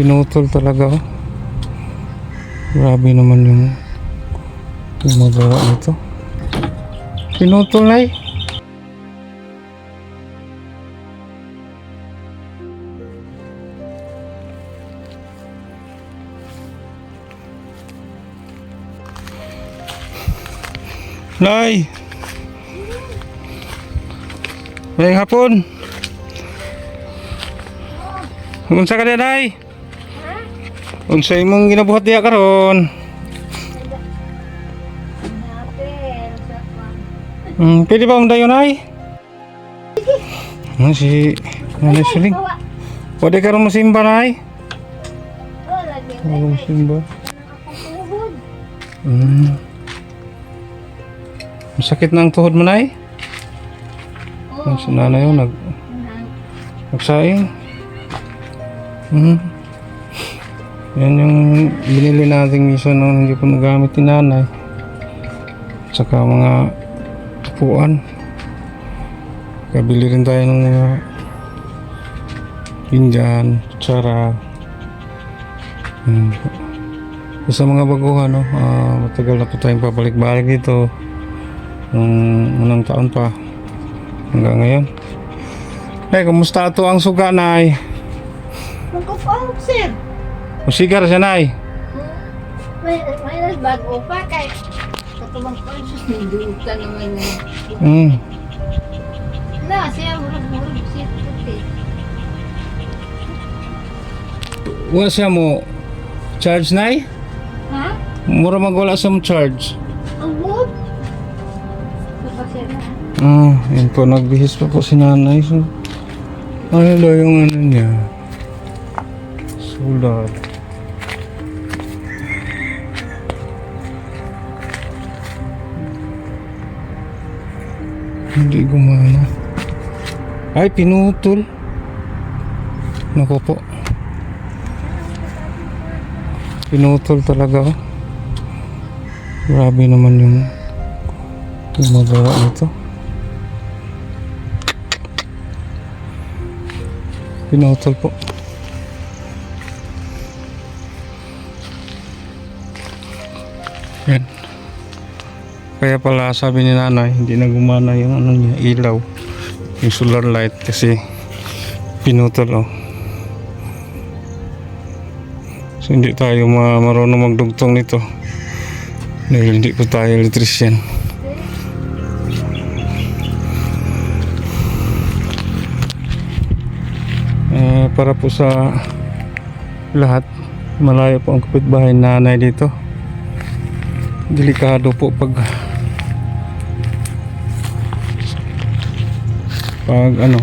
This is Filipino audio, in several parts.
Pinutol talaga oh. Grabe naman yung yung magawa nito. Pinutol na eh. Nay! May hapon! Unsa ka na, Nay? Unsa imong ginabuhat diya karon? Hmm, pwede ba umdayo, Nay? Ano si... Ano siling? Pwede ka rin masimba, Nay? Oo, masimba. Hmm. Masakit na ang tuhod mo, Nay? Ang si nanay yun, nag... Nagsaing. Hmm. Yan yung binili natin misa nung hindi ko nagamit ni nanay. Tsaka mga upuan. Kabili rin tayo ng mga pinggan, kutsara. Hmm. Sa mga baguhan, no? ah, matagal na po tayong pabalik-balik dito. Nung unang taon pa. Hanggang ngayon. Ay, kumusta ito ang suga, Nay? Magkapahog, sir. Musigar siya, Nay. May, may nagbago pa kay katubang conscious ni Duta naman na. Hmm. Na, siya murag-murag siya puti. Wa siya mo charge, Nay? Ha? Mura magwala sa mo charge. Ang good? Diba siya na? Ah, yun po, nagbihis pa po si nanay. So, ano daw yung ano niya? Sulat. Hindi gumana. Ay, pinutol. Naku po. Pinutol talaga. oh. Grabe naman yung yung magawa nito. Pinutol po. Kaya pala sabi ni nanay, hindi na gumana yung ano niya, ilaw. Yung solar light kasi pinutol oh. So hindi tayo ma marunong magdugtong nito. Dahil hindi po tayo electrician. Eh, para po sa lahat malayo po ang kapitbahay nanay dito delikado po pag pag ano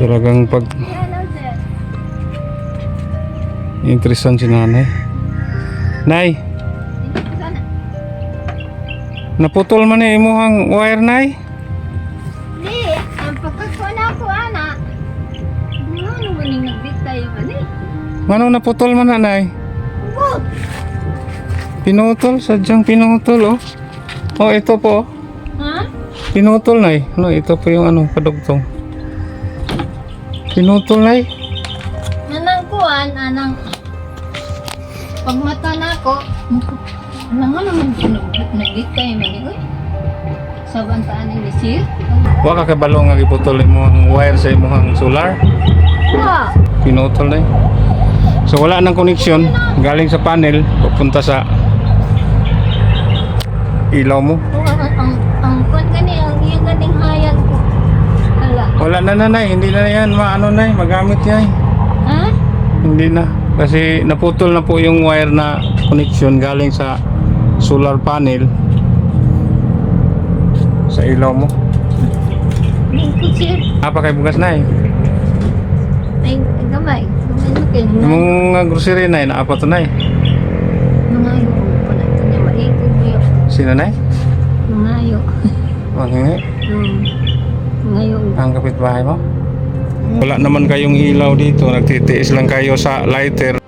talagang pag interesan si nanay nay naputol man eh imuhang wire nay Di, ang pagkakuha na ako, ana. Ano mo ning nagbita yung ano eh? manong naputol man na nay Ang good. pinutol sadyang pinutol oh oh ito po Pinutol nay no ito po yung ano kadugtong pinutol nay Anang kuan, anang pagmata na ako, alam mo naman mali ko eh. Sa bantaan ni Sir. Wa ka kabalo nga giputol imong wire sa imong solar. Wow! Pinutol na eh. So wala nang koneksyon galing sa panel papunta sa ilaw mo. Ang, ang, ang, ang kuan gani, ang iyang ganing hayag ko. Hala. Wala na nanay, hindi na yan maano na magamit yan. Ha? Hindi na. Kasi naputol na po yung wire na connection galing sa solar panel sa ilaw mo. Lingkod Sir. Apa kay bugas na eh. Ay, gamay. Gamay na mga grocery na eh, naapat na eh. Mga ayo. Wala ito niya. Maikog ko yun. Sino na eh? Mga ayo. Manghingi. Hmm. Ang kapitbahay mo? Wala naman kayong ilaw dito, nagtitiis lang kayo sa lighter.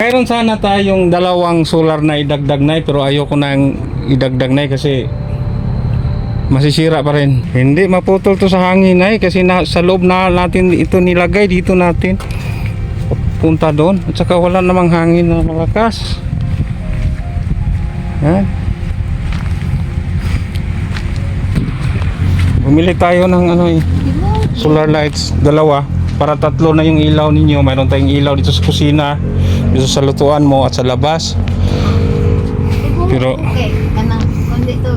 Mayroon sana tayong dalawang solar na idagdag na pero ayoko nang idagdag na kasi masisira pa rin. Hindi maputol to sa hangin ay kasi na, sa loob na natin ito nilagay dito natin. Punta doon at saka wala namang hangin na malakas. Yan. Bumili tayo ng ano eh, solar lights, dalawa. Para tatlo na yung ilaw ninyo. Mayroon tayong ilaw dito sa kusina, dito sa lutuan mo at sa labas. Pero- dito,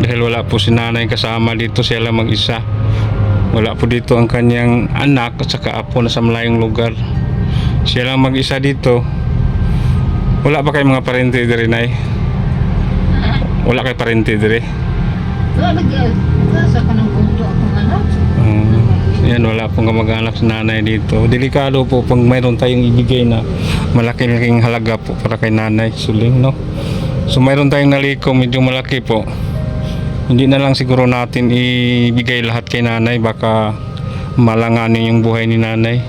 Dahil wala po si nanay kasama dito, siya lang mag-isa. Wala po dito ang kanyang anak at saka apo na sa malayong lugar. Siya lang mag-isa dito. Wala ba kayong mga parente diri nay? Wala kay parente diri? lalagyan, kasa ka ng bundo akong anak. Um, yan, wala pong kamag-anak si nanay dito. Delikado po pag mayroon tayong ibigay na malaki-laking halaga po para kay nanay suling, no? So mayroon tayong naliko, medyo malaki po. Hindi na lang siguro natin ibigay lahat kay nanay, baka malanganin yung buhay ni nanay.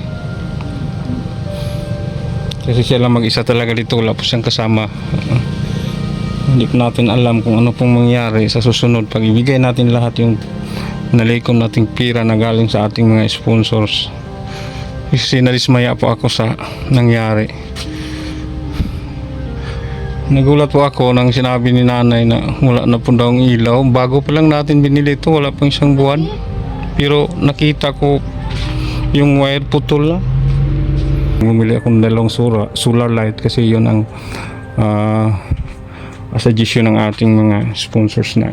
Kasi siya lang mag-isa talaga dito, wala po siyang kasama. Hindi natin alam kung ano pong mangyari sa susunod pag ibigay natin lahat yung nalikom nating pira na galing sa ating mga sponsors. Kasi nadismaya po ako sa nangyari. Nagulat po ako nang sinabi ni nanay na wala na po daw ang ilaw. Bago pa lang natin binili ito, wala pang isang buwan. Pero nakita ko yung wire putol na. Bumili ako ng dalawang sura, solar light kasi yon ang ah, suggestion ng ating mga sponsors na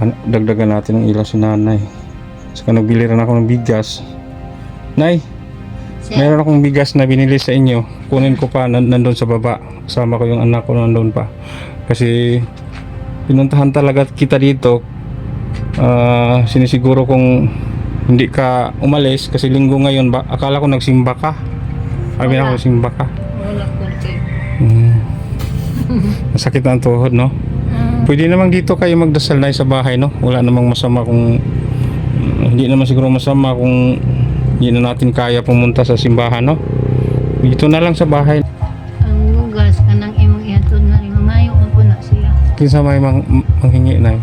an- dagdagan natin ng ilaw si nanay. Saka nagbili rin ako ng bigas. Nay, meron akong bigas na binili sa inyo. Kunin ko pa nan- nandun sa baba. Kasama ko yung anak ko nandun pa. Kasi pinuntahan talaga kita dito. Ah, sinisiguro kung hindi ka umalis kasi linggo ngayon ba akala ko nagsimba ka. Sabi na ako simba ka. Masakit na ang tuhod, no? Pwede naman dito kayo magdasal na sa bahay, no? Wala namang masama kung hindi naman siguro masama kung hindi na natin kaya pumunta sa simbahan, no? Dito na lang sa bahay. Ang lugas, kanang imong ihatod na rin, mayo po na siya. Kinsa may mang, manghingi na.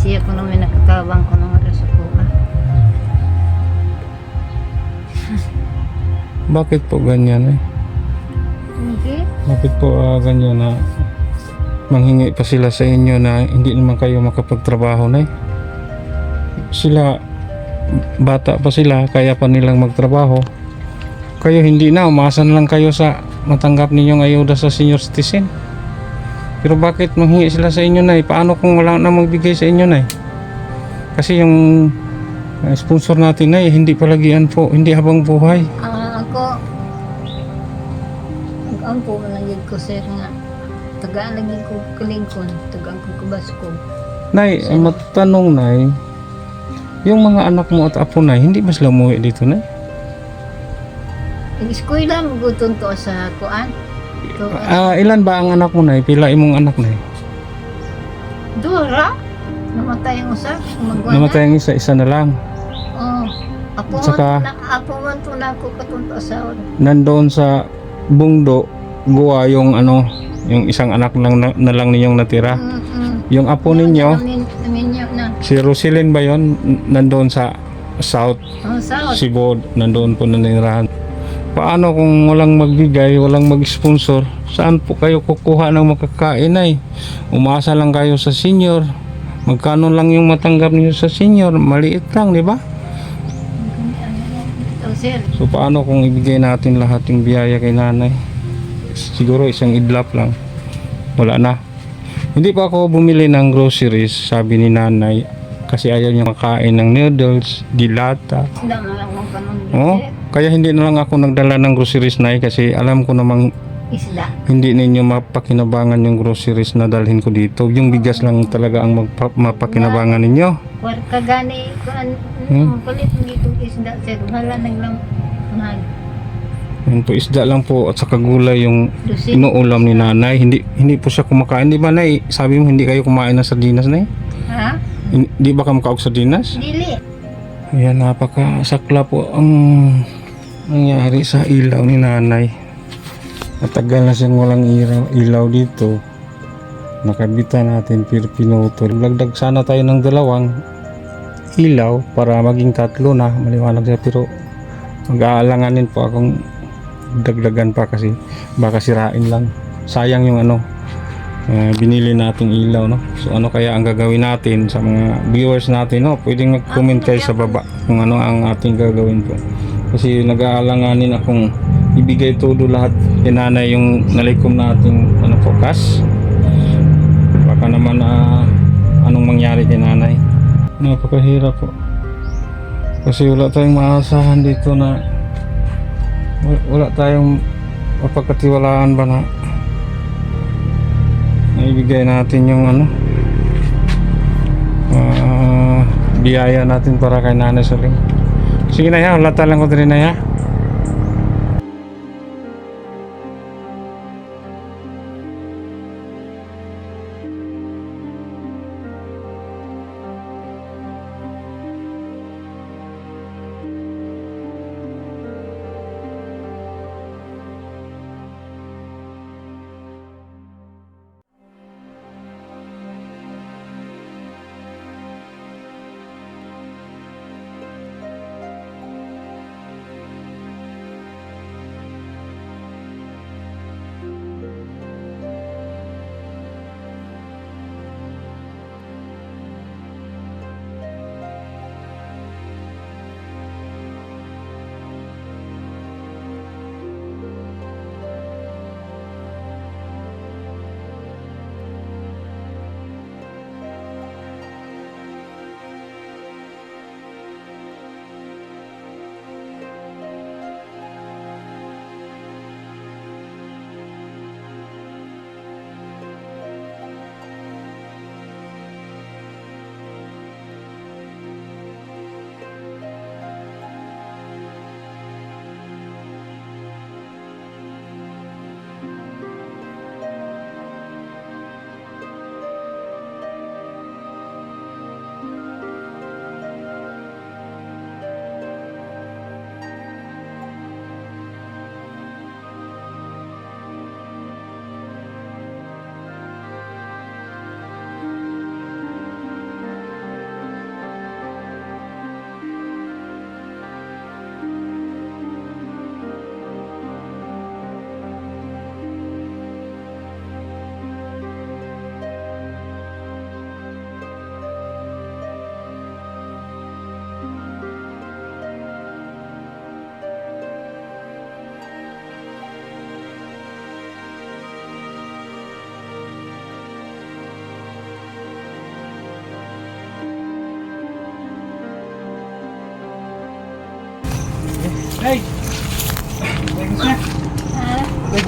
Siya ko naman nakatabang ko ng oras sa kuha. Bakit po ganyan, eh? Okay? Bakit po ah, ganyan na manghingi pa sila sa inyo na hindi naman kayo makapagtrabaho na, eh? Sila, bata pa sila, kaya pa nilang magtrabaho. Kayo hindi na, umasan lang kayo sa matanggap ninyong ayuda sa senior citizen. Pero bakit manghingi sila sa inyo na Paano kung wala na magbigay sa inyo na Kasi yung uh, sponsor natin na hindi palagian po, hindi habang buhay. Ang po yun ko sir nga. Tagaan lagi ko kalingkon, tagaan ko kabaskog. Nay, ang matanong nay, yung mga anak mo at apo nay, hindi ba sila umuwi dito nay? Nag-eskwela, maguton to sa kuan. To, Ah, ilan ba ang anak mo nay? Pila imong anak nay? Dura? Namatay ang usa, magwana. Namatay ang isa, isa na lang. Oh, apo Tsaka- man, na, apo man to na ako katunto sa Nandoon sa bungdo, buwa yung ano, yung isang anak lang na, na lang ninyong natira. Mm, mm. Yung apo ninyo, si Rosilyn ba yon? Nandoon sa South Oh, sao? Cebu, nandoon po nanirahan. Paano kung walang magbigay, walang mag-sponsor? Saan po kayo kukuha ng makakain ay? Umasa lang kayo sa senior. Magkano lang yung matanggap niyo sa senior? Maliit lang, di ba? So paano kung ibigay natin lahat yung biyaya kay nanay? Siguro isang idlap lang. Wala na. Hindi pa ako bumili ng groceries, sabi ni nanay. Kasi ayaw niya makain ng noodles, dilata. Lang. Oh, kaya hindi na lang ako nagdala ng groceries na kasi alam ko namang Isda. hindi ninyo mapakinabangan yung groceries na dalhin ko dito. Yung bigas lang talaga ang magpa- mapakinabangan ninyo. Kagani kuan Hmm? hmm? palit mo dito isda sir. Hala naglang nag Yan po, isda lang po at saka gulay yung inuulam ni nanay. Hindi hindi po siya kumakain. Di ba nay? Sabi mo hindi kayo kumain ng sardinas nay? Ha? Hindi ba ka makaog sardinas? Dili. Ayan, napakasakla po ang nangyari sa ilaw ni nanay. Matagal na siyang walang ilaw, ilaw dito. Nakabitan natin pero pinutol. Lagdag sana tayo ng dalawang ilaw para maging tatlo na maliwanag siya pero mag-aalanganin po akong dagdagan pa kasi baka sirain lang. Sayang yung ano eh, binili nating ilaw no? So ano kaya ang gagawin natin sa mga viewers natin no? Pwedeng mag-comment kayo sa baba kung ano ang ating gagawin po. Kasi nag-aalanganin akong ibigay todo lahat kay nanay yung nalikom nating ano po cash baka naman na anong mangyari kay napakahirap po. Kasi wala tayong maasahan dito na wala tayong mapagkatiwalaan ba na naibigay natin yung ano ah, biyaya natin para kay nanay sa ring sige na ya wala talang ko din na ya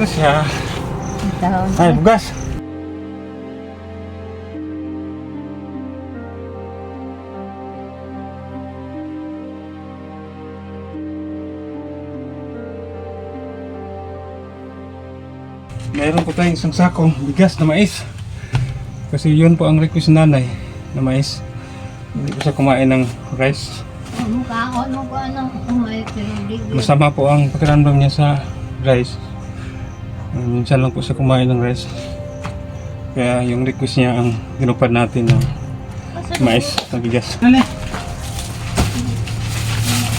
Teka siya. taon. Ay, bugas. Mayroon po tayong isang sakong bigas na mais. Kasi yun po ang request nanay na mais. Hindi ko siya kumain ng rice. Mukha ko, ano ko, ano, pero di ko. Masama po ang pakiramdam niya sa rice. Uh, minsan lang po siya kumain ng rice. Kaya yung request niya ang ginupad natin na mais na bigas.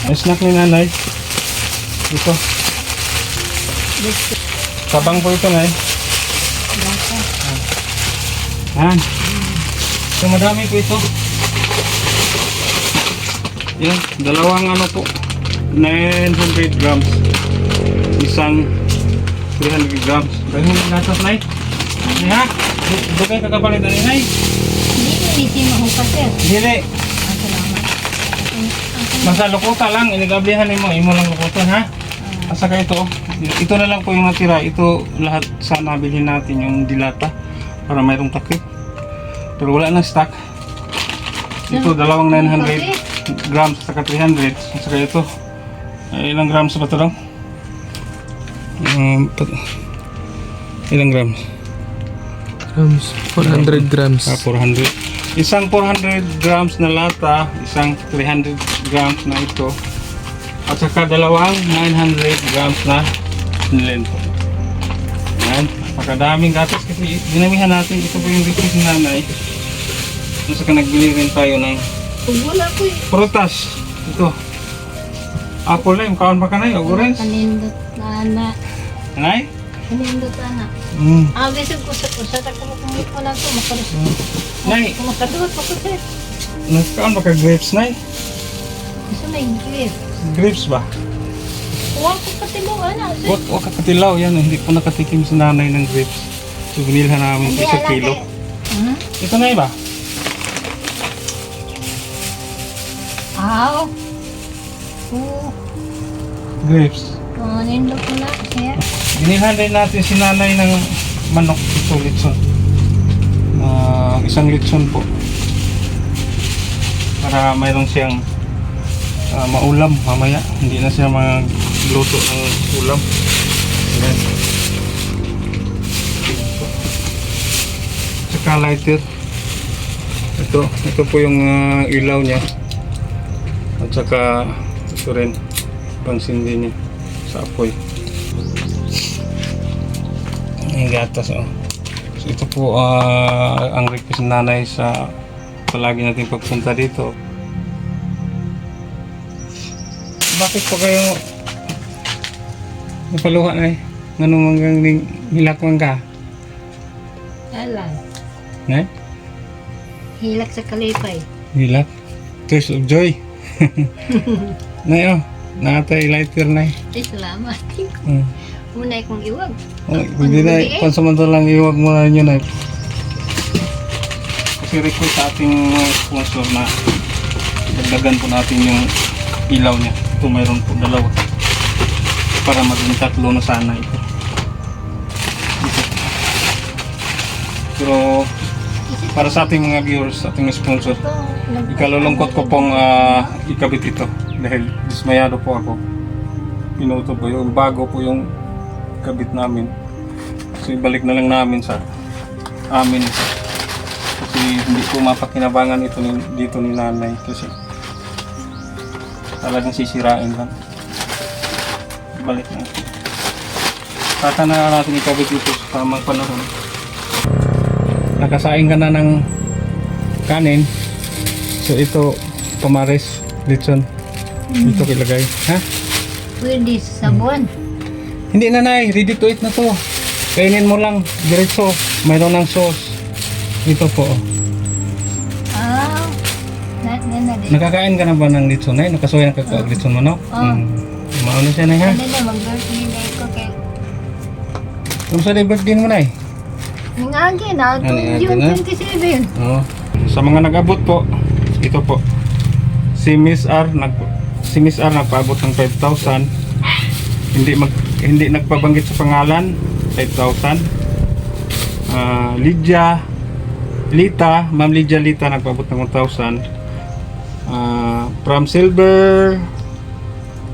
May snack ni nanay. Ito. Sabang po ito ngay. Yan. So madami po ito. Yan, dalawang ano po. 900 grams. Isang 300 grams. Dahil mo natas nay. Ni ha? Doon kayo kakapalit na ni nay. Hindi ko niti mahupas eh. Dili. Ang salamat. Basta lukuta lang. Inigablihan mo. Imo lang lukutan ha. Asa ka ito. Ito na lang po yung natira. Ito lahat sana bilhin natin yung dilata para mayroong takip. Pero wala na stock. Ito dalawang 900 grams saka 300. At saka ito. Ilang grams ba ito daw? Um, ilang grams? grams, 400 grams. Ah, 400. Isang 400 grams na lata, isang 300 grams na ito. At saka dalawang 900 grams na nilento. Napakadaming gatas kasi dinamihan natin. Ito po yung request ni nanay. Nasa ka nagbili rin tayo ng wala ko eh. prutas. Ito. Apple na yung kawan pa ka na yung orange. Kanindot na na. Nanay? Kanindot na na. Mm. Ah, bisag ko sa kusa. Kung ito na ito. Makalas. Nay, Kung makaduot pa ko sir. nagkaon ba ka grapes, Nay? Gusto may grip. Grapes ba? Huwag ko patiluan na. sir. Wag, wag kakatilaw yan. Hindi pa nakatikim si nanay ng grapes. So, binilhan namin Hindi isa alam kilo. Hmm? Ito na ba? Aw. Oo. Grapes. Kanindot ko na sir. Binilhan rin natin si nanay ng manok. Ito, litson. Ah, isang litson po. Para mayroon siyang ah, maulam mamaya. Hindi na siya magluto ng ulam. Ayan. Tsaka lighter. Ito, ito po yung ah, ilaw niya. At saka ito rin pangsindi niya sa apoy. Ang gatas oh. So ito po ah, ang request ng nanay sa palagi nating pagpunta dito. Bakit po kayo napaluha na eh? Ganun hanggang ning- hilakwan ka? Alam. Ne? Hilak sa kalipay. Hilak? Tears of joy. nay oh, nakatay lighter nay. Ay, salamat. Hmm. Muna kong iwag. Oh, hindi na, pansamantalang iwag mo na yun ay. Kasi request sa ating sponsor na dagdagan po natin yung ilaw niya. Ito mayroon po dalawa. Para maging tatlo na sana ito. Ito. Pero para sa ating mga viewers, sa ating sponsor, ikalulungkot ko pong ah, ikabit ito dahil dismayado po ako. Pinuto po yung bago po yung kabit namin. So ibalik na lang namin sa amin. Kasi hindi ko mapakinabangan ito ni, dito ni nanay kasi talagang sisirain lang. Balik na. Saka na natin ikabit ito sa tamang panahon. Nakasaing ka na ng kanin. So ito, pamares, litson. Ito kilagay. Ha? Pwede sa buwan. Hindi na nay, ready to eat na to. Kainin mo lang, diretso. Mayroon ng sauce. Ito po. oh. Ah. Na, na, na. Nakakain ka na ba ng litson nay? Nakasuya na ka litson mo no? Oo. Hmm. Mauna siya nay ha? Ano na, mag-birthday na ko kay... Kung sa birthday mo nay? Nangagi na, Ano, nangagi June na? 27. Oo. Sa mga nag-abot po, ito po. Si Miss R nag si Miss R nagpaabot ng 5,000. Hindi mag hindi nagpabanggit sa pangalan, 5,000. Ah, Lydia Lita, Ma'am Lydia Lita nagpaabot ng 1,000. Ah, from Silver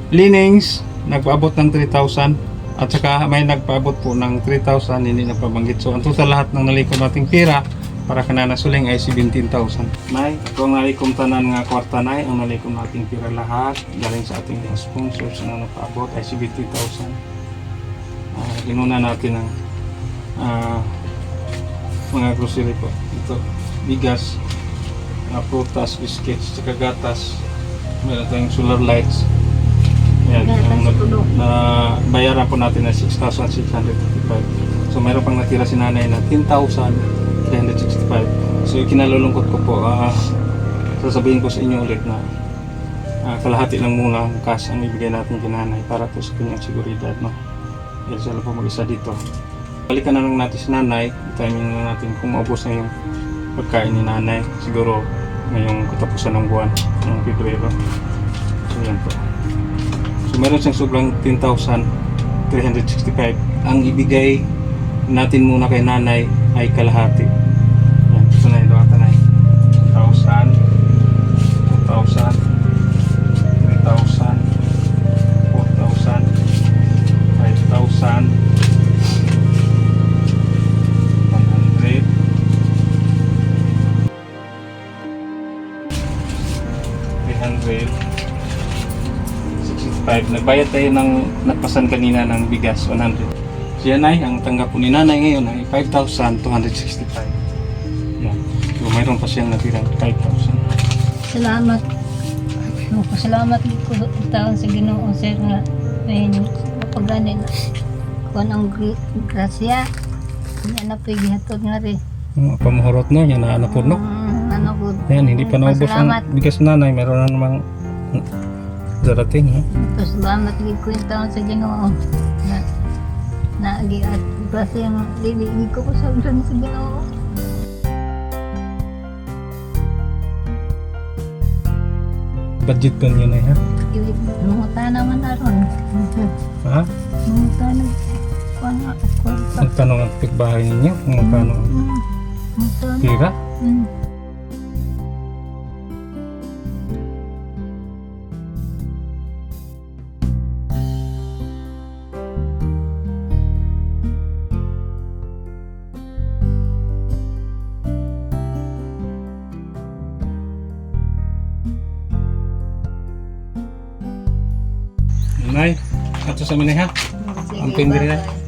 Linings nagpaabot ng 3,000 at saka may nagpaabot po ng 3,000 hindi nagpabanggit. So ang total lahat ng nalikom nating pira para kanana suling ay 17,000. Nay, ang nalikom tanan nga kwarta nay, ang nalikom nating pira lahat galing sa ating mga sponsors na nagpaabot ay 17,000. Ah, ginuna natin ang ah, mga grocery po. Ito, bigas, mga prutas, biscuits, tsaka gatas. Meron tayong solar lights. Yan, ang tulo. na bayaran po natin na 6,655. So mayroon pang natira si nanay na 10,365. So ikinalulungkot ko po, ah, sasabihin ko sa inyo ulit na ah, kalahati lang muna ang cash ang ibigay natin kay nanay para po sa kanyang seguridad. No? Dahil siya lang po mag-isa dito. Balikan na lang natin si nanay, timing na natin kung maubos na yung pagkain ni nanay. Siguro ngayong katapusan ng buwan ng Pebrero. So yan po. So meron siyang sobrang 10,365. Ang ibigay natin muna kay nanay ay kalahati. 65. Nagbayad tayo ng nagpasan kanina ng bigas, 100. Siya nay, ang tanggap po ni nanay ngayon ay 5,265. Yan. So mayroon pa siyang natirang 5,000. Salamat. Pasalamat ko sa taon sa Ginoo sir nga may pagani na kuan ang grasya. Yan na pigihatod nga rin. Ang pamuhurot no, yan na ano po no. Mm, ano po. Yan, hindi pa naubos ang bigas nanay. Meron na namang darating. Ha? Pasalamat gid ko yung taon sa Ginoo. Na naagi at grasya nga dili ko ko sa sa Ginoo. Budget ko niyo na ha. Lungutan naman aron. Ha? Lungutan kuan pa. Magkano ang bahay ninyo? Kung magkano ang Mm. Lungutan. tira? Mm. Ato sa minay ha. Ang pindiri na. bye-bye.